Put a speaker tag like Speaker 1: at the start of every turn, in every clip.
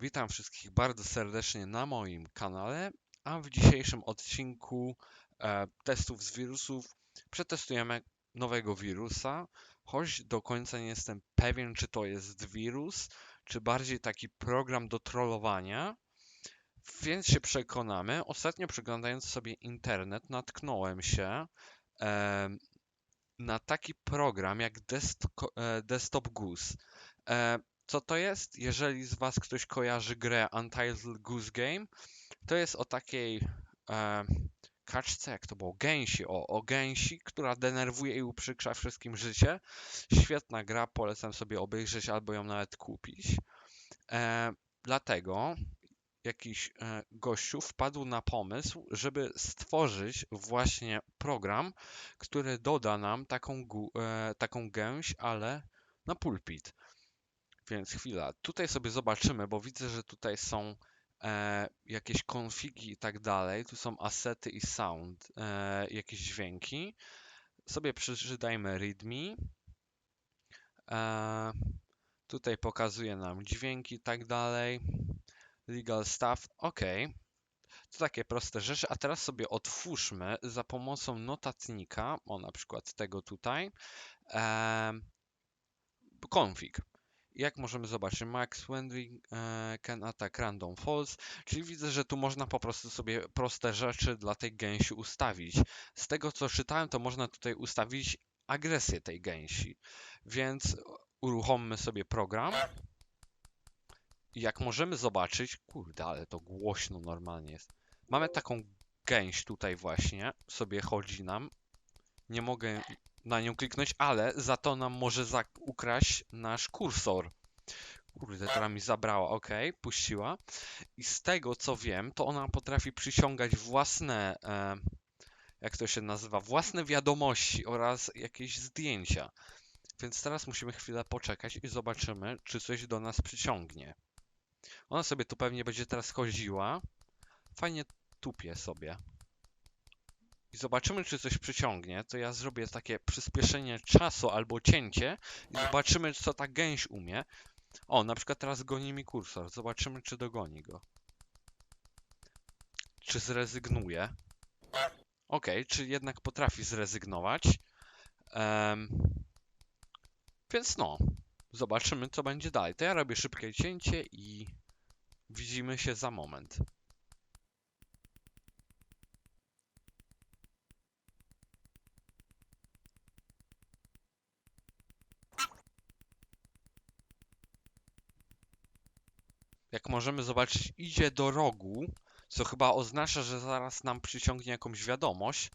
Speaker 1: Witam wszystkich bardzo serdecznie na moim kanale, a w dzisiejszym odcinku e, testów z wirusów przetestujemy nowego wirusa, choć do końca nie jestem pewien, czy to jest wirus, czy bardziej taki program do trollowania, więc się przekonamy. Ostatnio przeglądając sobie internet natknąłem się e, na taki program jak Desto- e, Desktop Goose. E, co to jest? Jeżeli z Was ktoś kojarzy grę Untitled Goose Game, to jest o takiej e, kaczce, jak to było, gęsi, o, o gęsi, która denerwuje i uprzykrza wszystkim życie. Świetna gra, polecam sobie obejrzeć albo ją nawet kupić. E, dlatego jakiś e, gościu wpadł na pomysł, żeby stworzyć właśnie program, który doda nam taką, e, taką gęś, ale na pulpit. Więc chwila, tutaj sobie zobaczymy, bo widzę, że tutaj są e, jakieś konfigi i tak dalej. Tu są asety i sound, e, jakieś dźwięki. Sobie przeczytajmy readme. E, tutaj pokazuje nam dźwięki i tak dalej. Legal stuff, ok. To takie proste rzeczy, a teraz sobie otwórzmy za pomocą notatnika, o na przykład tego tutaj, e, config. Jak możemy zobaczyć, max when e, can attack random false, czyli widzę, że tu można po prostu sobie proste rzeczy dla tej gęsi ustawić. Z tego co czytałem, to można tutaj ustawić agresję tej gęsi, więc uruchommy sobie program. Jak możemy zobaczyć, kurde, ale to głośno normalnie jest. Mamy taką gęś tutaj właśnie, sobie chodzi nam. Nie mogę na nią kliknąć, ale za to nam może ukraść nasz kursor. Kurde, teraz mi zabrała, ok, puściła. I z tego co wiem, to ona potrafi przyciągać własne, e, jak to się nazywa, własne wiadomości oraz jakieś zdjęcia. Więc teraz musimy chwilę poczekać i zobaczymy, czy coś do nas przyciągnie. Ona sobie tu pewnie będzie teraz chodziła. Fajnie tupie sobie. I zobaczymy, czy coś przyciągnie. To ja zrobię takie przyspieszenie czasu albo cięcie i zobaczymy, co ta gęś umie. O, na przykład teraz goni mi kursor. Zobaczymy, czy dogoni go. Czy zrezygnuje. Ok, czy jednak potrafi zrezygnować. Em, więc no, zobaczymy, co będzie dalej. To ja robię szybkie cięcie i widzimy się za moment. Jak możemy zobaczyć, idzie do rogu, co chyba oznacza, że zaraz nam przyciągnie jakąś wiadomość.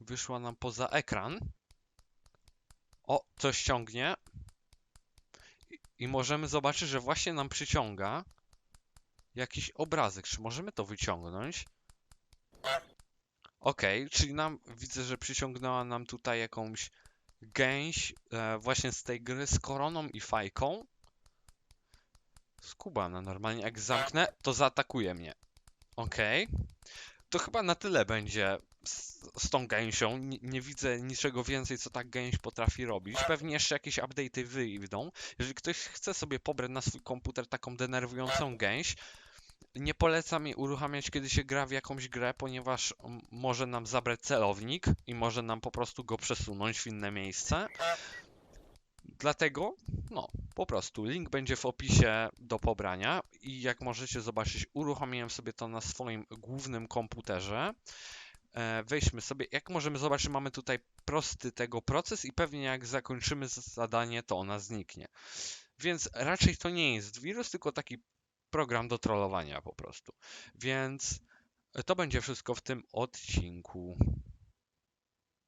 Speaker 1: Wyszła nam poza ekran. O, coś ciągnie. I, możemy zobaczyć, że właśnie nam przyciąga jakiś obrazek. Czy możemy to wyciągnąć? Ok, czyli nam widzę, że przyciągnęła nam tutaj jakąś gęś e, właśnie z tej gry z koroną i fajką. Skubana normalnie. Jak zamknę, to zaatakuje mnie. Okej. To chyba na tyle będzie z, z tą gęsią. Nie, nie widzę niczego więcej, co ta gęś potrafi robić. Pewnie jeszcze jakieś update'y wyjdą. Jeżeli ktoś chce sobie pobrać na swój komputer taką denerwującą gęś, nie polecam jej uruchamiać, kiedy się gra w jakąś grę, ponieważ może nam zabrać celownik i może nam po prostu go przesunąć w inne miejsce. Dlatego, no, po prostu link będzie w opisie do pobrania i jak możecie zobaczyć, uruchomiłem sobie to na swoim głównym komputerze. E, Wejdźmy sobie, jak możemy zobaczyć, mamy tutaj prosty tego proces i pewnie jak zakończymy zadanie, to ona zniknie. Więc raczej to nie jest wirus, tylko taki program do trollowania po prostu. Więc to będzie wszystko w tym odcinku.